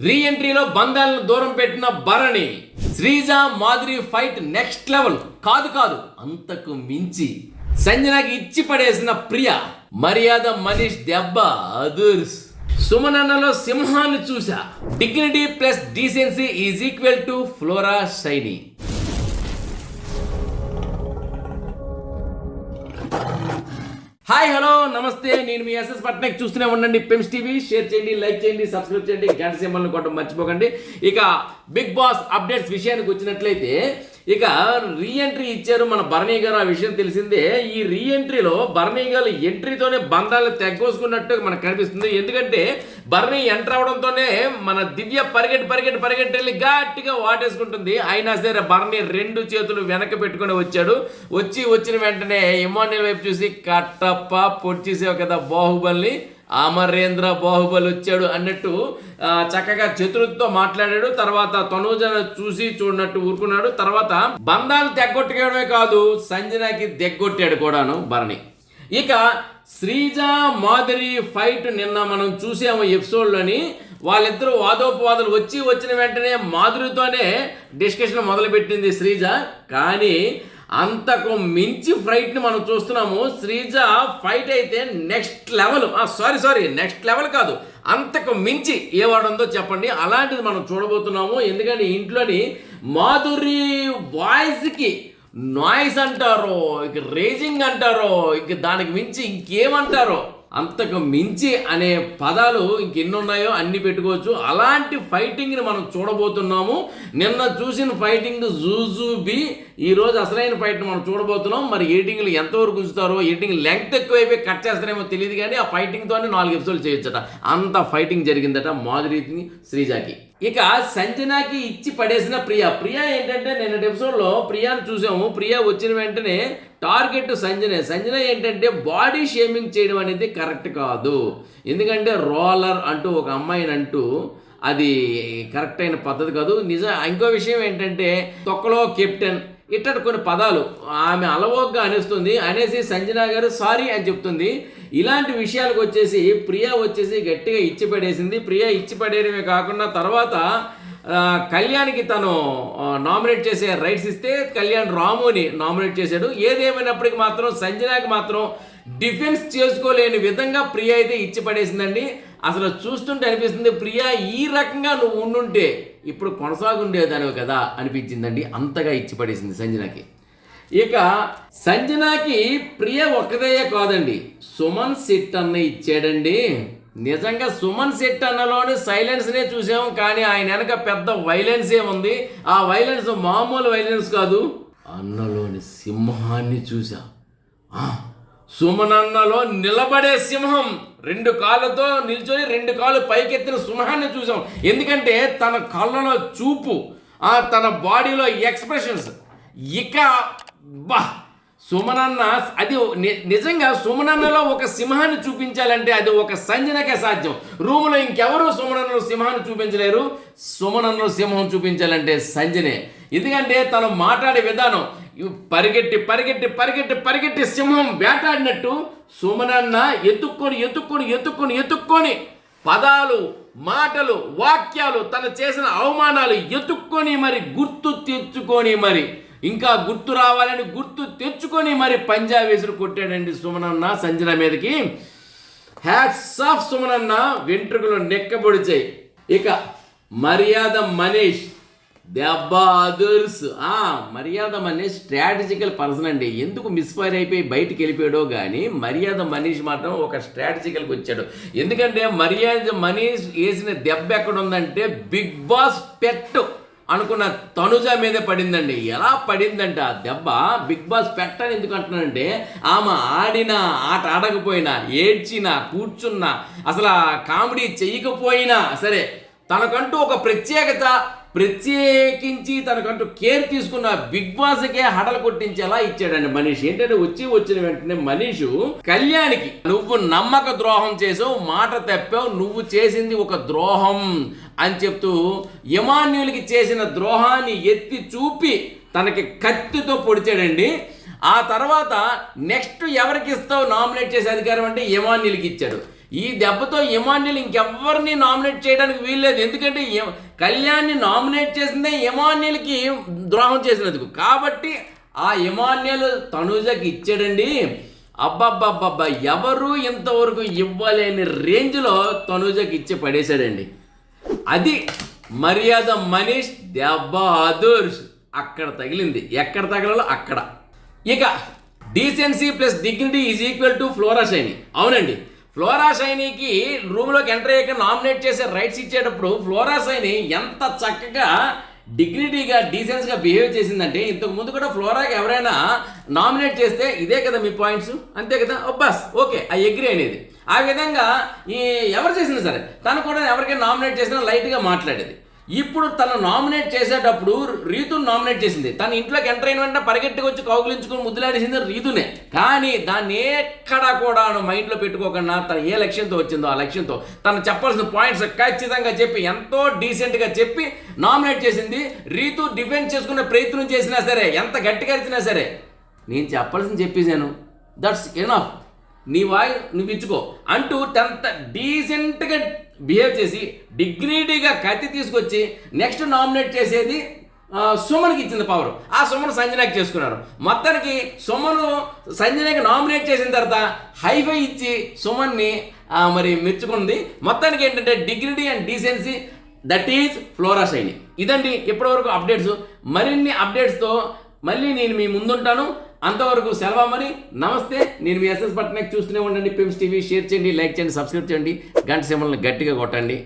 రీఎంట్రీలో బంధాలను దూరం పెట్టిన Bharani. Sreeja Madhuri fight next level. కాదు కాదు అంతకు మించి. సంజనకి ఇచ్చి పడేసిన ప్రియ మర్యాద మనీష్ దెబ్బ అదుర్స్. సుమనన్నలో సింహాన్ని చూసా dignity plus decency is equal to Flora Saini. Hi hello నమస్తే. నేను మీ ఎస్ఎస్ పట్నాయక్. చూస్తూనే ఉండండి. పెమ్స్ టీవీ షేర్ చేయండి లైక్ చేయండి సబ్స్క్రైబ్ చేయండి. గంట సింబల్ని కొట్టడం మర్చిపోకండి. ఇక బిగ్ బాస్ అప్డేట్స్ విషయానికి వచ్చినట్లయితే ఇక రీఎంట్రీ ఇచ్చారు మన భరణి గారు. ఆ విషయం తెలిసిందే ఈ రీఎంట్రీలో భరణి గారు ఎంట్రీతోనే బంధాలు తెగ్గోసుకున్నట్టు మనకు కనిపిస్తుంది. ఎందుకంటే భరణీ ఎంటర్ అవడంతోనే మన దివ్య పరిగెట్టి పరిగెట్టి పరిగెట్టి వెళ్ళి గట్టిగా వాటేసుకుంటుంది. అయినా సరే భరణి రెండు చేతులు వెనక పెట్టుకుని వచ్చాడు. వచ్చి వచ్చిన వెంటనే ఇమాన్యుల్ వైపు చూసి కట్టప్ప పొడిచేసావు కదా బాహుబలిని అమరేంద్ర బాహుబలి వచ్చాడు అన్నట్టు చక్కగా చతురుతో మాట్లాడాడు. తర్వాత తనూజన చూసి చూడనట్టు ఊరుకున్నాడు. తర్వాత బంధాలు తెగ్గొట్టడమే కాదు సంజనాకి దెగ్గొట్టాడు కూడాను భరణి. ఇక శ్రీజ మాధురి ఫైట్ నిన్న మనం చూసాము ఎపిసోడ్లోని. వాళ్ళిద్దరూ వాదోపవాదులు వచ్చి వచ్చిన వెంటనే మాధురితోనే డిస్కషన్ మొదలుపెట్టింది శ్రీజ. కానీ అంతకు మించి ఫ్రైట్ని మనం చూస్తున్నాము. శ్రీజ ఫైట్ అయితే next level sorry sorry next level కాదు. అంతకు మించి ఏ చెప్పండి. అలాంటిది మనం చూడబోతున్నాము. ఎందుకంటే ఇంట్లోని మాధురి వాయిస్కి నాయిస్ అంటారో ఇక రేజింగ్ అంటారో ఇక దానికి మించి ఇంకేమంటారో అంతకు మించి అనే పదాలు ఇంకెన్నున్నాయో అన్ని పెట్టుకోవచ్చు. అలాంటి ఫైటింగ్ని మనం చూడబోతున్నాము. నిన్న చూసిన ఫైటింగ్ జూజూబి ఈరోజు అసలైన ఫైట్ మనం చూడబోతున్నాం. మరి ఎడిటింగ్లు ఎంతవరకు ఉంచుతారో ఎయిటింగ్ లెంగ్త్ ఎక్కువైపోయి కట్ చేస్తారేమో తెలియదు కానీ ఆ ఫైటింగ్తోనే నాలుగు ఎపిసోడ్లు చేయొచ్చట. అంత ఫైటింగ్ జరిగిందట మాధురిని శ్రీజాకి. ఇక సంజనాకి ఇచ్చి పడేసిన ప్రియా. ప్రియా ఏంటంటే నిన్నటి ఎపిసోడ్లో ప్రియాను చూసాము. ప్రియా వచ్చిన వెంటనే టార్గెట్ సంజనే. సంజన ఏంటంటే బాడీ షేమింగ్ చేయడం అనేది కరెక్ట్ కాదు. ఎందుకంటే రోలర్ అంటూ ఒక అమ్మాయిని అంటూ అది కరెక్ట్ అయిన పద్ధతి కాదు. నిజం ఇంకో విషయం ఏంటంటే తొక్కలో కెప్టెన్ ఇట్టటి కొన్ని పదాలు ఆమె అలవోగ్గా అనేస్తుంది. అనేసి సంజన గారు సారీ అని చెప్తుంది. ఇలాంటి విషయాలకు వచ్చేసి ప్రియా వచ్చేసి గట్టిగా ఇచ్చి పడేసింది. ప్రియా ఇచ్చి పడేయడమే కాకుండా తర్వాత కళ్యాణ్కి తను నామినేట్ చేసే రైట్స్ ఇస్తే కళ్యాణ్ రాముని నామినేట్ చేశాడు. ఏదేమైనప్పటికీ మాత్రం సంజనాకి మాత్రం డిఫెన్స్ చేసుకోలేని విధంగా ప్రియ అయితే ఇచ్చి పడేసిందండి. అసలు చూస్తుంటే అనిపిస్తుంది ప్రియ ఈ రకంగా నువ్వు ఉండుంటే ఇప్పుడు కొనసాగుండేదానివి కదా అనిపించిందండి. అంతగా ఇచ్చి పడేసింది సంజనాకి. ఇక సంజనాకి ప్రియ ఒక్కదయ్యే కాదండి. సుమన్ సిట్ అన్న ఇచ్చాడండి. నిజంగా సుమన్ సిట్ అన్నలోని సైలెన్స్నే చూసాము కానీ ఆయన వెనక పెద్ద వైలెన్సే ఉంది. ఆ వైలెన్స్ మామూలు వైలెన్స్ కాదు. అన్నలోని సింహాన్ని చూసా సుమనన్నలో నిలబడే సింహం రెండు కాళ్ళతో నిల్చొని రెండు కాళ్ళు పైకెత్తిన సింహాన్ని చూసాం ఎందుకంటే తన కళ్ళలో చూపు ఆ తన బాడీలో ఎక్స్ప్రెషన్స్. ఇక బా సుమనన్న అది ని- నిజంగా సుమనన్నలో ఒక సింహాన్ని చూపించాలంటే అది ఒక సంజనకే సాధ్యం. రూములో ఇంకెవరు సుమనన్నలో సింహాన్ని చూపించలేరు. సుమనన్నలో సింహం చూపించాలంటే సంజనే ఎందుకంటే తను మాట్లాడే విధానం పరిగెట్టి పరిగెట్టి పరిగెట్టి పరిగెట్టి సింహం వేటాడినట్టు సుమనన్న ఎత్తుక్కొని ఎత్తుక్కొని ఎత్తుక్కొని ఎత్తుక్కొని పదాలు మాటలు వాక్యాలు తను చేసిన అవమానాలు ఎత్తుక్కొని మరి గుర్తు తెచ్చుకొని మరి. ఇంకా గుర్తు రావాలని గుర్తు తెచ్చుకొని మరి పంజాబ్ వేసులు కొట్టాడండి సుమనన్న సంజన మీదకి. హ్యాట్స్ ఆఫ్ సుమనన్న వెంట్రుకలు నెక్కబొడిచాయి. ఇక మర్యాద మనీష్ దెబ్బాదుర్స్ ఆ మర్యాద మనీష్ స్ట్రాటజికల్ పర్సన్ అండి. ఎందుకు మిస్ఫైర్ అయిపోయి బయటికి వెళ్ళిపోయాడో కానీ మర్యాద మనీష్ మాత్రం ఒక స్ట్రాటజికల్కి వచ్చాడు. ఎందుకంటే మర్యాద మనీష్ వేసిన దెబ్బ ఎక్కడ ఉందంటే బిగ్ బాస్ పెట్ అనుకున్న తనుజ మీదే పడిందండి. ఎలా పడిందంటే ఆ దెబ్బ బిగ్ బాస్ పెట్టని ఎందుకు అంటున్నానంటే ఆమె ఆడినా ఆట ఆడకపోయినా ఏడ్చినా కూర్చున్నా అసలు ఆ కామెడీ చేయకపోయినా సరే తనకంటూ ఒక ప్రత్యేకత ప్రత్యేకించి తనకంటూ కేర్ తీసుకున్న బిగ్ బాస్కే హడలు కొట్టించేలా ఇచ్చాడండి మనీష్. ఏంటంటే వచ్చి వచ్చిన వెంటనే మనిషి కళ్యాణికి నువ్వు నమ్మక ద్రోహం చేసావు మాట తప్పావు నువ్వు చేసింది ఒక ద్రోహం అని చెప్తూ యమాన్యులకి చేసిన ద్రోహాన్ని ఎత్తి చూపి తనకి కత్తితో పొడిచాడండి. ఆ తర్వాత నెక్స్ట్ ఎవరికి ఇస్తావు నామినేట్ చేసే అధికారం అంటే యమాన్యులకి ఇచ్చాడు. ఈ దెబ్బతో ఇమాన్యుల్ ఇంకెవ్వరిని నామినేట్ చేయడానికి వీల్లేదు. ఎందుకంటే కళ్యాణ్ని నామినేట్ చేసిందే ఇమాన్యుల్కి ద్రోహం చేసినందుకు. కాబట్టి ఆ ఇమాన్యుల్ తనుజకి ఇచ్చాడండి. అబ్బబ్బబ్బబ్బా ఎవరు ఇంతవరకు ఇవ్వలేని రేంజ్లో తనుజకి ఇచ్చి పడేశాడండి. అది మర్యాద మనీష్ దెబ్బ అక్కడ తగిలింది. ఎక్కడ తగలాలో అక్కడ. ఇక decency plus dignity is equal to Flora Saini అవునండి. ఫ్లోరా షైనీకి రూమ్లోకి ఎంటర్ అయ్యాక నామినేట్ చేసే రైట్స్ ఇచ్చేటప్పుడు ఫ్లోరా సైని ఎంత చక్కగా డిగ్నిటీగా డీసెన్స్గా బిహేవ్ చేసిందంటే ఇంతకు ముందు కూడా ఫ్లోరాకి ఎవరైనా నామినేట్ చేస్తే ఇదే కదా మీ పాయింట్స్? అంతే కదా? బస్ ఓకే ఐ ఎగ్రీ అనేది. ఆ విధంగా ఈ ఎవరు చేసినా సరే తను కూడా ఎవరికైనా నామినేట్ చేసినా లైట్గా మాట్లాడేది. ఇప్పుడు తను నామినేట్ చేసేటప్పుడు రీతును నామినేట్ చేసింది. తన ఇంట్లోకి ఎంటర్ అయిన వెంటనే పరిగెట్టుకు వచ్చి కౌగులించుకుని ముద్దులాడేసింది రీతునే. కానీ దాన్ని ఎక్కడా కూడా మైండ్లో పెట్టుకోకుండా తను ఏ లక్ష్యంతో వచ్చిందో ఆ లక్ష్యంతో తను చెప్పాల్సిన పాయింట్స్ ఖచ్చితంగా చెప్పి ఎంతో డీసెంట్గా చెప్పి నామినేట్ చేసింది. రీతు డిఫెండ్ చేసుకునే ప్రయత్నం చేసినా సరే ఎంత గట్టిగా ఇచ్చినా సరే నేను చెప్పాల్సింది చెప్పేశాను. దట్స్ ఎనఫ్ నీ వాయి నువ్వు ఇచ్చుకో అంటూ టెన్త్ డీసెంట్గా బిహేవ్ చేసి డిగ్నిటీగా కత్తి తీసుకొచ్చి నెక్స్ట్ నామినేట్ చేసేది సుమన్కి ఇచ్చింది పవర్ ఆ సుమన్ సంజనాకి చేసుకున్నారు. మొత్తానికి సుమను సంజనాకి నామినేట్ చేసిన తర్వాత హైఫై ఇచ్చి సుమన్ని మరి మెచ్చుకుంది. మొత్తానికి ఏంటంటే dignity and decency that is Flora Saini ఇదండి ఇప్పటివరకు అప్డేట్స్ మరిన్ని అప్డేట్స్తో మళ్ళీ నేను మీ ముందుంటాను. అంతవరకు సెలవమని నమస్తే నేను మీ ఎస్ఎస్ పట్నాయక్ చూస్తూనే ఉండండి. పిమ్స్ టీవీ షేర్ చేయండి లైక్ చేయండి సబ్స్క్రైబ్ చేయండి. గంట సింబల్ని గట్టిగా కొట్టండి.